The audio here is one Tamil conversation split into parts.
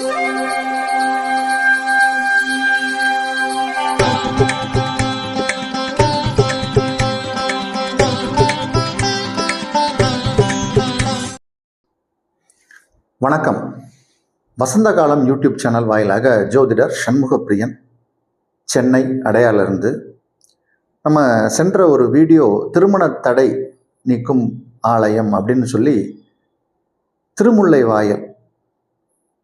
வணக்கம். வசந்த காலம் யூடியூப் சேனல் வாயிலாக ஜோதிடர் சண்முகப்பிரியன் சென்னை அடையாளிருந்து நம்ம சென்ற ஒரு வீடியோ திருமண தடை நீக்கும் ஆலயம் அப்படின்னு சொல்லி திருமுல்லை வாயில்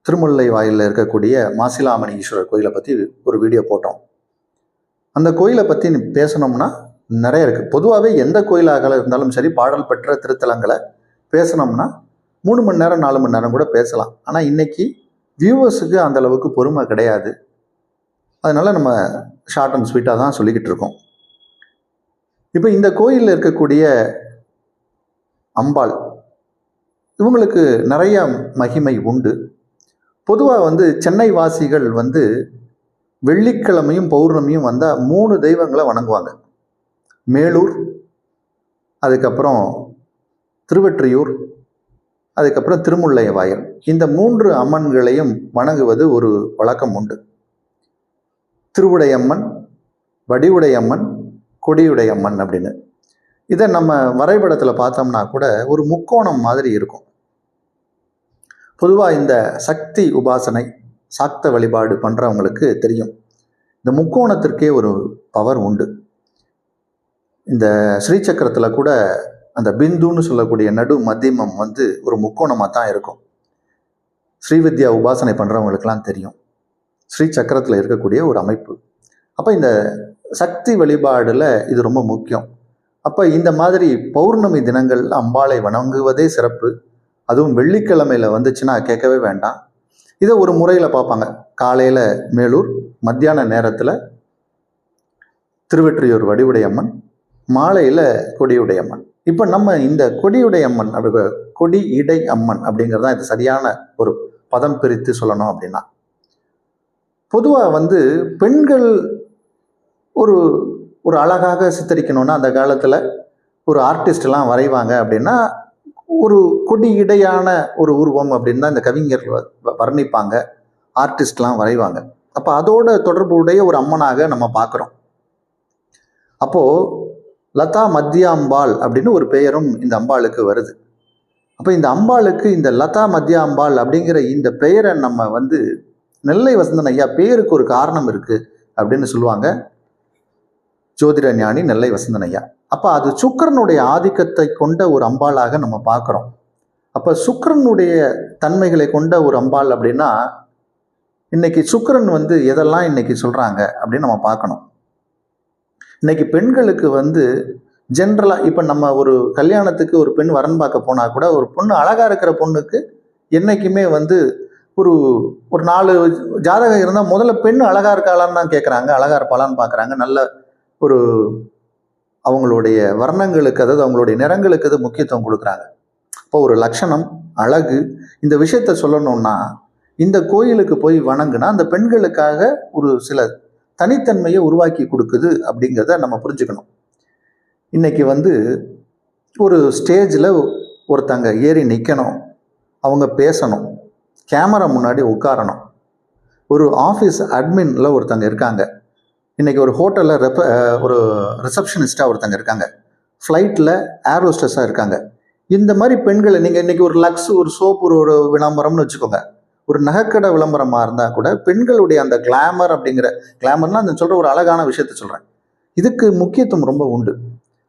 திருமுல்லை வாயிலில் இருக்கக்கூடிய மாசிலாமணி ஈஸ்வரர் கோயிலை பற்றி ஒரு வீடியோ போட்டோம். அந்த கோயிலை பற்றி பேசணும்னா நிறைய இருக்குது பொதுவாகவே எந்த கோயிலாக இருந்தாலும் சரி பாடல் பெற்ற திருத்தலங்களை பேசணும்னா மூணு மணி நேரம் நாலு மணி நேரம் கூட பேசலாம். ஆனால் இன்னைக்கு வியூவர்ஸுக்கு அந்தளவுக்கு பொறுமை கிடையாது. அதனால் நம்ம ஷார்ட் அண்ட் ஸ்வீட்டாக தான் சொல்லிக்கிட்டு இருக்கோம். இப்போ இந்த கோயிலில் இருக்கக்கூடிய அம்பாள் இவங்களுக்கு நிறைய மகிமை உண்டு. பொதுவாக வந்து சென்னை வாசிகள் வந்து வெள்ளிக்கிழமையும் பௌர்ணமியும் வந்தால் மூணு தெய்வங்களை வணங்குவாங்க. மேலூர் அதுக்கப்புறம் திருவெற்றியூர் அதுக்கப்புறம் திருமுல்லைய வாயல் இந்த மூன்று அம்மன்களையும் வணங்குவது ஒரு வழக்கம் உண்டு. திருவுடையம்மன் வடிவுடையம்மன் கொடியுடையம்மன் அப்படின்னு. இதை நம்ம வரைபடத்தில் பார்த்தோம்னா கூட ஒரு முக்கோணம் மாதிரி இருக்கும். பொதுவாக இந்த சக்தி உபாசனை சாக்த வழிபாடு பண்ணுறவங்களுக்கு தெரியும். இந்த முக்கோணத்திற்கே ஒரு பவர் உண்டு. இந்த ஸ்ரீசக்கரத்தில் கூட அந்த பிந்துன்னு சொல்லக்கூடிய நடு மத்தியமம் வந்து ஒரு முக்கோணமாக தான் இருக்கும். ஸ்ரீவித்யா உபாசனை பண்ணுறவங்களுக்கெல்லாம் தெரியும். ஸ்ரீ சக்கரத்தில் இருக்கக்கூடிய ஒரு அமைப்பு. அப்போ இந்த சக்தி வழிபாடில் இது ரொம்ப முக்கியம். அப்போ இந்த மாதிரி பௌர்ணமி தினங்கள் அம்பாளை வணங்குவதே சிறப்பு. அதுவும் வெள்ளிக்கிழமையில் வந்துச்சுன்னா கேட்கவே வேண்டாம். இதை ஒரு முறையில் பார்ப்பாங்க. காலையில் மேலூர் மத்தியான நேரத்தில் திருவெற்றியூர் வடிவுடையம்மன் மாலையில் கொடியுடையம்மன். இப்போ நம்ம இந்த கொடியுடையம்மன் அப்படி கொடி இடை அம்மன் அப்படிங்கிறது தான் இது சரியான ஒரு பதம் பிரித்து சொல்லணும் அப்படின்னா. பொதுவாக வந்து பெண்கள் ஒரு ஒரு அழகாக சித்தரிக்கணும்னா அந்த காலத்தில் ஒரு ஆர்டிஸ்ட்லாம் வரைவாங்க அப்படின்னா ஒரு கொடி இடையான ஒரு உருவம் அப்படின்னு தான் இந்த கவிஞர்கள் வர்ணிப்பாங்க. ஆர்டிஸ்ட்லாம் வரைவாங்க. அப்போ அதோட தொடர்புடைய ஒரு அம்மனாக நம்ம பார்க்குறோம். அப்போது லதா மத்தியாம்பாள் அப்படின்னு ஒரு பெயரும் இந்த அம்பாளுக்கு வருது. அப்போ இந்த அம்பாளுக்கு இந்த லதா மத்தியாம்பாள் அப்படிங்கிற இந்த பெயரை நம்ம வந்து நெல்லை வசந்தன் ஐயா பேருக்கு ஒரு காரணம் இருக்குது அப்படின்னு சொல்லுவாங்க. ஜோதிட ஞானி நெல்லை வசந்தன் ஐயா. அப்போ அது சுக்கரனுடைய ஆதிக்கத்தை கொண்ட ஒரு அம்பாளாக நம்ம பார்க்குறோம். அப்போ சுக்கரனுடைய தன்மைகளை கொண்ட ஒரு அம்பாள் அப்படின்னா இன்னைக்கு சுக்கரன் வந்து எதெல்லாம் இன்னைக்கு சொல்கிறாங்க அப்படின்னு நம்ம பார்க்கணும். இன்னைக்கு பெண்களுக்கு வந்து ஜென்ரலாக இப்போ நம்ம ஒரு கல்யாணத்துக்கு ஒரு பெண் வரன் பார்க்க போனால் கூட ஒரு பொண்ணு அழகாக இருக்கிற பொண்ணுக்கு என்றைக்குமே வந்து ஒரு ஒரு நாலு ஜாதகம் இருந்தால் முதல்ல பெண் அழகாக இருக்காளான்னு தான் கேட்குறாங்க அழகாக இருப்பாளான்னு பார்க்குறாங்க நல்ல ஒரு அவங்களுடைய வர்ணங்களுக்கு அதாவது அவங்களுடைய நிறங்களுக்கு அது முக்கியத்துவம் கொடுக்குறாங்க. இப்போ ஒரு லட்சணம் அழகு இந்த விஷயத்த சொல்லணும்னா இந்த கோயிலுக்கு போய் வணங்குனா அந்த பெண்களுக்காக ஒரு சில தனித்தன்மையை உருவாக்கி கொடுக்குது அப்படிங்கிறத நம்ம புரிஞ்சுக்கணும். இன்றைக்கி வந்து ஒரு ஸ்டேஜில் ஒருத்தங்க ஏறி நிற்கணும் அவங்க பேசணும் கேமரா முன்னாடி உட்காரணும். ஒரு ஆஃபீஸ் அட்மினில் ஒருத்தங்க இருக்காங்க. இன்றைக்கி ஒரு ஹோட்டலில் ரெப்ப ஒரு ரிசப்ஷனிஸ்ட்டாக ஒருத்தங்க இருக்காங்க. ஃப்ளைட்டில் ஏர் ஹோஸ்டஸாக இருக்காங்க. இந்த மாதிரி பெண்களை நீங்கள் இன்றைக்கி ஒரு லக்ஸ் ஒரு சோப் ஒரு ஒரு விளம்பரம்னு வச்சுக்கோங்க. ஒரு நகைக்கடை விளம்பரமாக இருந்தால் கூட பெண்களுடைய அந்த கிளாமர் அப்படிங்கிற கிளாமர்னால் அந்த சொல்கிற ஒரு அழகான விஷயத்த சொல்கிறேன் இதுக்கு முக்கியத்துவம் ரொம்ப உண்டு.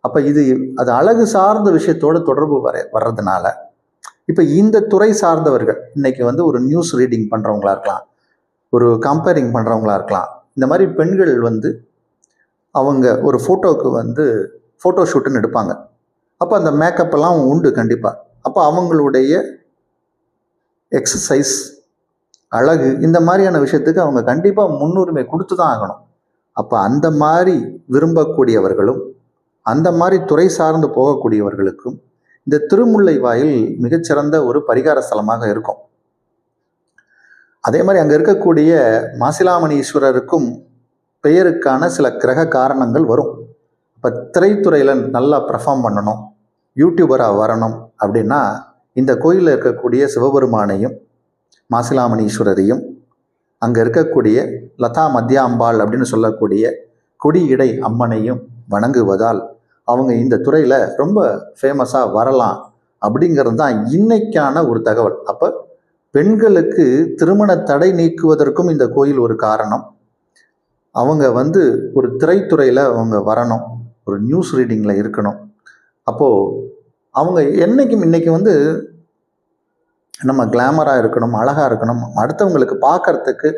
அப்போ இது அது அழகு சார்ந்த விஷயத்தோட தொடர்பு வர வர்றதுனால இப்போ இந்த துறை சார்ந்தவர்கள் இன்றைக்கி வந்து ஒரு நியூஸ் ரீடிங் பண்ணுறவங்களா இருக்கலாம். ஒரு கம்பேரிங் பண்ணுறவங்களா இருக்கலாம். இந்த மாதிரி பெண்கள் வந்து அவங்க ஒரு ஃபோட்டோவுக்கு வந்து ஃபோட்டோ ஷூட்டுன்னு எடுப்பாங்க. அப்போ அந்த மேக்கப்பெல்லாம் உண்டு கண்டிப்பாக அப்போ அவங்களுடைய எக்ஸசைஸ் அழகு இந்த மாதிரியான விஷயத்துக்கு அவங்க கண்டிப்பாக முன்னுரிமை கொடுத்து தான் ஆகணும். அப்போ அந்த மாதிரி விரும்பக்கூடியவர்களும் அந்த மாதிரி துறை சார்ந்து போகக்கூடியவர்களுக்கும் இந்த திருமுல்லை வாயில் மிகச்சிறந்த ஒரு பரிகார ஸ்தலமாக இருக்கும். அதே மாதிரி அங்கே இருக்கக்கூடிய மாசிலாமணீஸ்வரருக்கும் பெயருக்கான சில கிரக காரணங்கள் வரும். இப்போ திரைத்துறையில் நல்லா பர்ஃபார்ம் பண்ணணும் யூடியூபராக வரணும் அப்படின்னா இந்த கோயிலில் இருக்கக்கூடிய சிவபெருமானையும் மாசிலாமணீஸ்வரரையும் அங்கே இருக்கக்கூடிய லதா மத்தியாம்பாள் அப்படின்னு சொல்லக்கூடிய கொடி இடை அம்மனையும் வணங்குவதால் அவங்க இந்த துறையில் ரொம்ப ஃபேமஸாக வரலாம் அப்படிங்கிறது தான் இன்னைக்கான ஒரு தகவல். அப்போ பெண்களுக்கு திருமண தடை நீக்குவதற்கும் இந்த கோயில் ஒரு காரணம். அவங்க வந்து ஒரு திரைத்துறையில் அவங்க வரணும். ஒரு நியூஸ் ரீடிங்கில் இருக்கணும். அப்போது அவங்க என்னைக்கும் இன்றைக்கி வந்து நம்ம கிளாமராக இருக்கணும் அழகாக இருக்கணும் அடுத்தவங்களுக்கு பார்க்கறதுக்கு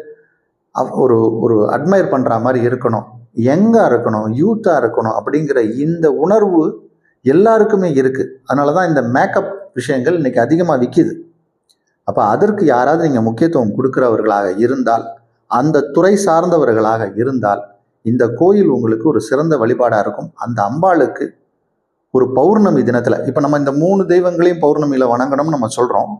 ஒரு ஒரு அட்மையர் பண்ணுற மாதிரி இருக்கணும். யங்காக இருக்கணும் யூத்தாக இருக்கணும் அப்படிங்கிற இந்த உணர்வு எல்லாருக்குமே இருக்குது அதனால தான் இந்த மேக்கப் விஷயங்கள் இன்றைக்கி அதிகமாக விற்கிது அப்போ அதற்கு யாராவது நீங்கள் முக்கியத்துவம் கொடுக்குறவர்களாக இருந்தால் அந்த துறை சார்ந்தவர்களாக இருந்தால் இந்த கோயில் உங்களுக்கு ஒரு சிறந்த வழிபாடாக இருக்கும். அந்த அம்பாளுக்கு ஒரு பௌர்ணமி தினத்தில் இப்போ நம்ம இந்த மூணு தெய்வங்களையும் பௌர்ணமியில் வணங்கணும்னு நம்ம சொல்கிறோம்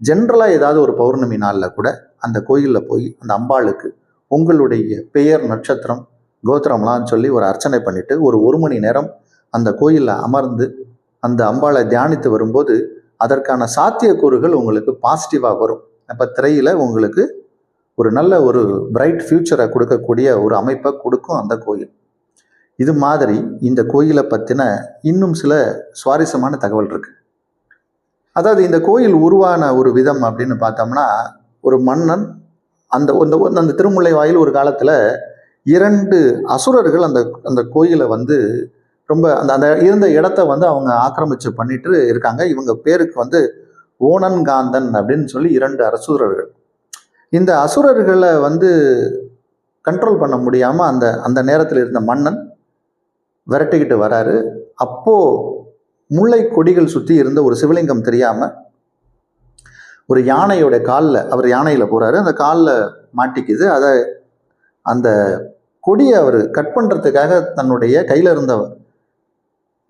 ஜென்ரலாக ஏதாவது ஒரு பௌர்ணமி நாளில் கூட அந்த கோயிலில் போய் அந்த அம்பாளுக்கு உங்களுடைய பெயர் நட்சத்திரம் கோத்திரம்லாம் சொல்லி ஒரு அர்ச்சனை பண்ணிவிட்டு ஒரு ஒரு மணி நேரம் அந்த கோயிலில் அமர்ந்து அந்த அம்பாளை தியானித்து வரும்போது அதற்கான சாத்தியக்கூறுகள் உங்களுக்கு பாசிட்டிவாக வரும். அப்போ திரையில் உங்களுக்கு ஒரு நல்ல ஒரு பிரைட் ஃப்யூச்சரை கொடுக்கக்கூடிய ஒரு அமைப்பை கொடுக்கும் அந்த கோயில். இது மாதிரி இந்த கோயிலை பற்றின இன்னும் சில சுவாரஸ்யமான தகவல் இருக்குது அதாவது இந்த கோயில் உருவான ஒரு விதம் அப்படின்னு பார்த்தோம்னா ஒரு மன்னன் அந்த அந்த அந்த திருமுல்லை வாயில் ஒரு காலத்தில் இரண்டு அசுரர்கள் அந்த அந்த கோயிலை வந்து ரொம்ப அந்த அந்த இருந்த இடத்த வந்து அவங்க ஆக்கிரமிச்சு பண்ணிட்டு இருக்காங்க. இவங்க பேருக்கு வந்து ஓனன்காந்தன் அப்படின்னு சொல்லி இரண்டு அசுரர்கள். இந்த அசுரர்களை வந்து கண்ட்ரோல் பண்ண முடியாமல் அந்த அந்த நேரத்தில் இருந்த மன்னன் விரட்டிக்கிட்டு வராரு. அப்போது முல்லை கொடிகள் சுற்றி இருந்த ஒரு சிவலிங்கம் தெரியாமல் ஒரு யானையோட காலில் அவர் யானையில் போகிறாரு அந்த காலில் மாட்டிக்குது. அதை அந்த கொடியை அவர் கட் பண்ணுறதுக்காக தன்னுடைய கையில் இருந்த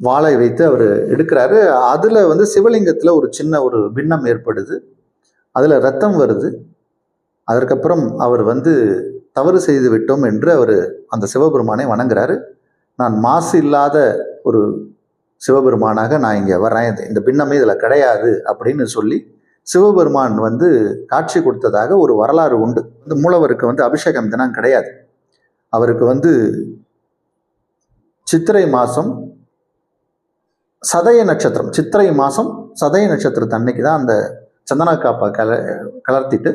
வாழை வைத்து அவர் எடுக்கிறாரு. அதில் வந்து சிவலிங்கத்தில் ஒரு சின்ன ஒரு பின்னம் ஏற்படுது. அதில் ரத்தம் வருது. அதற்கப்புறம் அவர் வந்து தவறு செய்து விட்டோம் என்று அவர் அந்த சிவபெருமானை வணங்குறாரு. நான் மாசு இல்லாத ஒரு சிவபெருமானாக நான் இங்கே வரேன் இந்த பின்னமே இதில் கிடையாது அப்படின்னு சொல்லி சிவபெருமான் வந்து காட்சி கொடுத்ததாக ஒரு வரலாறு உண்டு. இந்த மூலவருக்கு வந்து அபிஷேகம் தினம் கிடையாது. அவருக்கு வந்து சித்திரை மாதம் சதய நட்சத்திரம் சித்திரை மாதம் சதய நட்சத்திரத்து அன்னைக்கு தான் அந்த சந்தன காப்பை கல கலர்த்திட்டு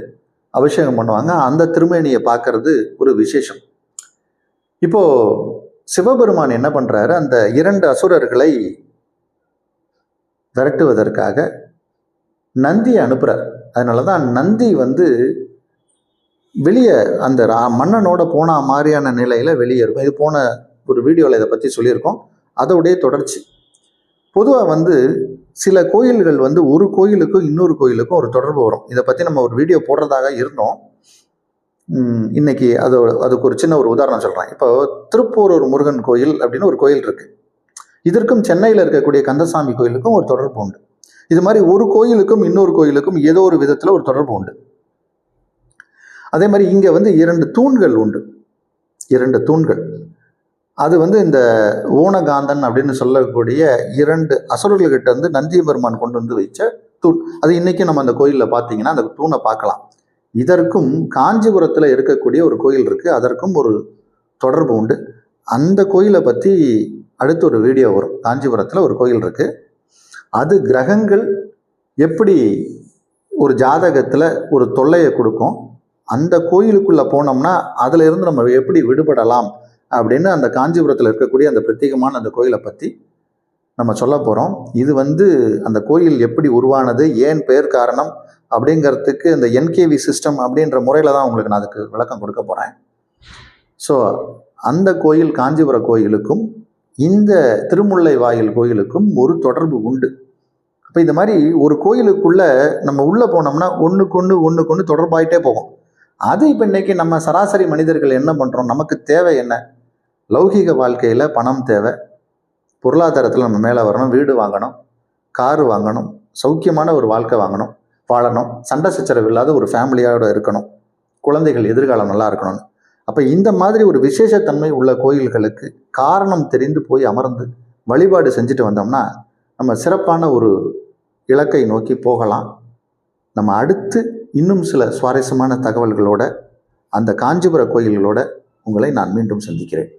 அபிஷேகம் பண்ணுவாங்க. அந்த திருமேனியை பார்க்கறது ஒரு விசேஷம். இப்போது சிவபெருமான் என்ன பண்ணுறாரு அந்த இரண்டு அசுரர்களை விரட்டுவதற்காக நந்தியை அனுப்புகிறார் அதனால தான் நந்தி வந்து வெளியே அந்த ரா- மன்னனோட போன மாதிரியான நிலையில் வெளியே இருக்கும் இது போன ஒரு வீடியோவில் இதை பற்றி சொல்லியிருக்கோம். அதோடைய தொடர்ச்சி. பொதுவாக வந்து சில கோயில்கள் வந்து ஒரு கோயிலுக்கும் இன்னொரு கோயிலுக்கும் ஒரு தொடர்பு வரும். இதை பற்றி நம்ம ஒரு வீடியோ போடுறதாக இருந்தோம். இன்னைக்கு அது அதுக்கு ஒரு சின்ன ஒரு உதாரணம் சொல்கிறேன் இப்போ திருப்பூரூர் முருகன் கோயில் அப்படின்னு ஒரு கோயில் இருக்குது இதற்கும் சென்னையில் இருக்கக்கூடிய கந்தசாமி கோயிலுக்கும் ஒரு தொடர்பு உண்டு. இது மாதிரி ஒரு கோயிலுக்கும் இன்னொரு கோயிலுக்கும் ஏதோ ஒரு விதத்தில் ஒரு தொடர்பு உண்டு. அதே மாதிரி இங்கே வந்து இரண்டு தூண்கள் உண்டு. இரண்டு தூண்கள். அது வந்து இந்த ஊனகாந்தன் அப்படின்னு சொல்லக்கூடிய இரண்டு அசுரர்கள்கிட்ட வந்து நந்திய பெருமான் கொண்டு வந்து வச்ச தூண். அது இன்றைக்கி நம்ம அந்த கோயிலில் பார்த்தீங்கன்னா அந்த தூணை பார்க்கலாம். இதற்கும் காஞ்சிபுரத்தில் இருக்கக்கூடிய ஒரு கோயில் இருக்குது அதற்கும் ஒரு தொடர்பு உண்டு. அந்த கோயிலை பற்றி அடுத்து ஒரு வீடியோ வரும். காஞ்சிபுரத்தில் ஒரு கோயில் இருக்குது அது கிரகங்கள் எப்படி ஒரு ஜாதகத்தில் ஒரு தொல்லையை கொடுக்கும்? அந்த கோயிலுக்குள்ளே போனோம்னா அதிலிருந்து நம்ம எப்படி விடுபடலாம்? அப்படின்னு அந்த காஞ்சிபுரத்தில் இருக்கக்கூடிய அந்த பிரத்யேகமான அந்த கோயிலை பற்றி நம்ம சொல்ல போகிறோம் இது வந்து அந்த கோயில் எப்படி உருவானது ஏன் பெயர் காரணம் அப்படிங்கிறதுக்கு இந்த என்கேவி சிஸ்டம் அப்படின்ற முறையில் தான் உங்களுக்கு நான் அதுக்கு விளக்கம் கொடுக்க போகிறேன் ஸோ அந்த கோயில் காஞ்சிபுர கோயிலுக்கும் இந்த திருமுல்லை வாயில் கோயிலுக்கும் ஒரு தொடர்பு உண்டு. அப்போ இந்த மாதிரி ஒரு கோயிலுக்குள்ளே நம்ம உள்ளே போனோம்னா ஒன்றுக்கு ஒன்று ஒன்றுக்கு ஒன்று தொடர்பாயிட்டே போகும். அது இப்போ இன்னைக்கு நம்ம சராசரி மனிதர்கள் என்ன பண்ணுறோம் நமக்கு தேவை என்ன? லௌகீக வாழ்க்கையில் பணம் தேவை. பொருளாதாரத்தில் நம்ம மேலே வரணும். வீடு வாங்கணும். காரு வாங்கணும். சௌக்கியமான ஒரு வாழ்க்கை வாங்கணும். வாழணும். சண்டை சச்சரவு இல்லாத ஒரு ஃபேமிலியோட இருக்கணும். குழந்தைகள் எதிர்காலம் நல்லா இருக்கணும்னு. அப்போ இந்த மாதிரி ஒரு விசேஷத்தன்மை உள்ள கோயில்களுக்கு காரணம் தெரிந்து போய் அமர்ந்து வழிபாடு செஞ்சுட்டு வந்தோம்னா நம்ம சிறப்பான ஒரு இலக்கை நோக்கி போகலாம். நம்ம அடுத்து இன்னும் சில சுவாரஸ்யமான தகவல்களோட அந்த காஞ்சிபுர கோயில்களோட உங்களை நான் மீண்டும் சந்திக்கிறேன்.